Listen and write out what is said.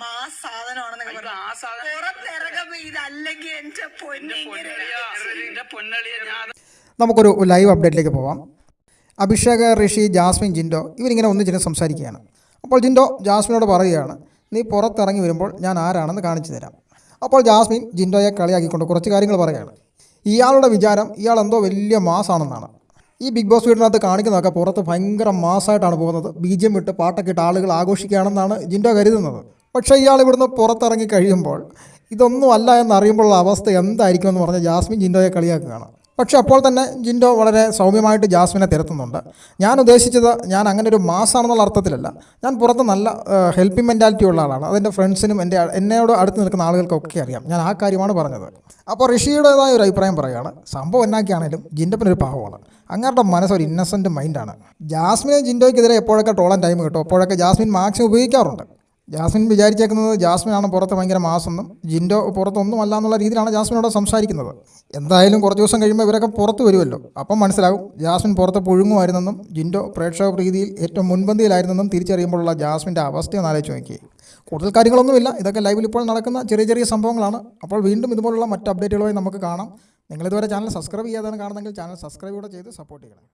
മാ സാധനമാണെന്നൊക്കെ പറഞ്ഞു ആ സാധനം പുറത്തിറങ്ങുമ്പോ ഇതല്ലെങ്കിൽ എന്റെ പൊന്നെ ഇങ്ങനെ പൊന്നളിയ ഞാൻ നമുക്കൊരു ലൈവ് അപ്ഡേറ്റിലേക്ക് പോവാം. അഭിഷേക് ഋഷി ജാസ്മിൻ ജിൻഡോ ഇവരിങ്ങനെ ഒന്നിച്ചിരുന്ന് സംസാരിക്കുകയാണ്. അപ്പോൾ ജിൻഡോ ജാസ്മിനോട് പറയുകയാണ് നീ പുറത്തിറങ്ങി വരുമ്പോൾ ഞാൻ ആരാണെന്ന് കാണിച്ചു തരാം. അപ്പോൾ ജാസ്മിൻ ജിൻഡോയെ കളിയാക്കിക്കൊണ്ട് കുറച്ച് കാര്യങ്ങൾ പറയുകയാണ്. ഇയാളുടെ വിചാരം ഇയാൾ എന്തോ വലിയ മാസാണെന്നാണ്. ഈ ബിഗ് ബോസ് വീടിനകത്ത് കാണിക്കുന്നതൊക്കെ പുറത്ത് ഭയങ്കര മാസമായിട്ടാണ് പോകുന്നത്. ബി വിട്ട് പാട്ടൊക്കെ ഇട്ട് ആളുകൾ ആഘോഷിക്കുകയാണെന്നാണ് ജിൻഡോ കരുതുന്നത്. പക്ഷേ ഇയാൾ ഇവിടുന്ന് പുറത്തിറങ്ങി കഴിയുമ്പോൾ ഇതൊന്നും അല്ല എന്നറിയുമ്പോഴുള്ള അവസ്ഥ എന്തായിരിക്കും എന്ന് പറഞ്ഞാൽ ജാസ്മിൻ ജിൻഡോയെ കളിയാക്കുകയാണ്. പക്ഷേ അപ്പോൾ തന്നെ ജിൻഡോ വളരെ സൗമ്യമായിട്ട് ജാസ്മിനെ തിരുത്തുന്നുണ്ട്. ഞാൻ ഉദ്ദേശിച്ചത് ഞാൻ അങ്ങനെ ഒരു മാസാണെന്നുള്ള അർത്ഥത്തിലല്ല. ഞാൻ പുറത്ത് നല്ല ഹെൽപ്പിംഗ് മെന്റാലിറ്റി ഉള്ള ആളാണ്. അതെന്റെ ഫ്രണ്ട്സിനും എന്റെ എന്നോട് അടുത്ത് നിൽക്കുന്ന ആളുകൾക്കൊക്കെ അറിയാം. ഞാൻ ആ കാര്യമാണ് പറഞ്ഞത്. അപ്പോൾ ഋഷിയുടേതായ ഒരു അഭിപ്രായം പറയുകയാണ്. സംഭവം എന്നാക്കിയാണേലും ജിൻഡപ്പിനൊരു പാവമാണ്. അങ്ങേരുടെ മനസ്സ് ഒരു ഇന്നസെന്റ് മൈൻഡാണ് ജാസ്മിനെ ജിൻഡോയ്ക്കെതിരെ എപ്പോഴൊക്കെ ടോളൻ ടൈം കിട്ടും അപ്പോഴൊക്കെ ജാസ്മിൻ മാക്സിമം ഉപയോഗിക്കാറുണ്ട്. ജാസ്മിൻ വിചാരിച്ചേക്കുന്നത് ജാസ്മിനാണ് പുറത്ത് ഭയങ്കര മാസെന്നും ജിൻഡോ പുറത്തൊന്നും അല്ല എന്നുള്ള രീതിയിലാണ് ജാസ്മിനോട് സംസാരിക്കുന്നത്. എന്തായാലും കുറച്ച് ദിവസം കഴിയുമ്പോൾ ഇവരൊക്കെ പുറത്ത് വരുമല്ലോ. അപ്പം മനസ്സിലാവും ജാസ്മിൻ പുറത്ത് പുഴുങ്ങുമായിരുന്നെന്നും ജിൻഡോ പ്രേക്ഷക പ്രീതിയിൽ ഏറ്റവും മുൻപന്തിയിലായിരുന്നെന്നും തിരിച്ചറിയുമ്പോഴുള്ള ജാസ്മിന്റെ അവസ്ഥയൊന്ന് ആലോചിച്ച് നോക്കി. കൂടുതൽ കാര്യങ്ങളൊന്നുമില്ല. ഇതൊക്കെ ലൈവിൽ ഇപ്പോൾ നടക്കുന്ന ചെറിയ ചെറിയ സംഭവങ്ങളാണ്. അപ്പോൾ വീണ്ടും ഇതുപോലുള്ള മറ്റ് അപ്ഡേറ്റുകളുമായി നമുക്ക് കാണാം. നിങ്ങളിതുവരെ ചാനൽ സബ്സ്ക്രൈബ് ചെയ്യാതാണ് കാണുന്നെങ്കിൽ ചാനൽ സബ്സ്ക്രൈബ് കൂടെ ചെയ്ത് സപ്പോർട്ട് ചെയ്യണം.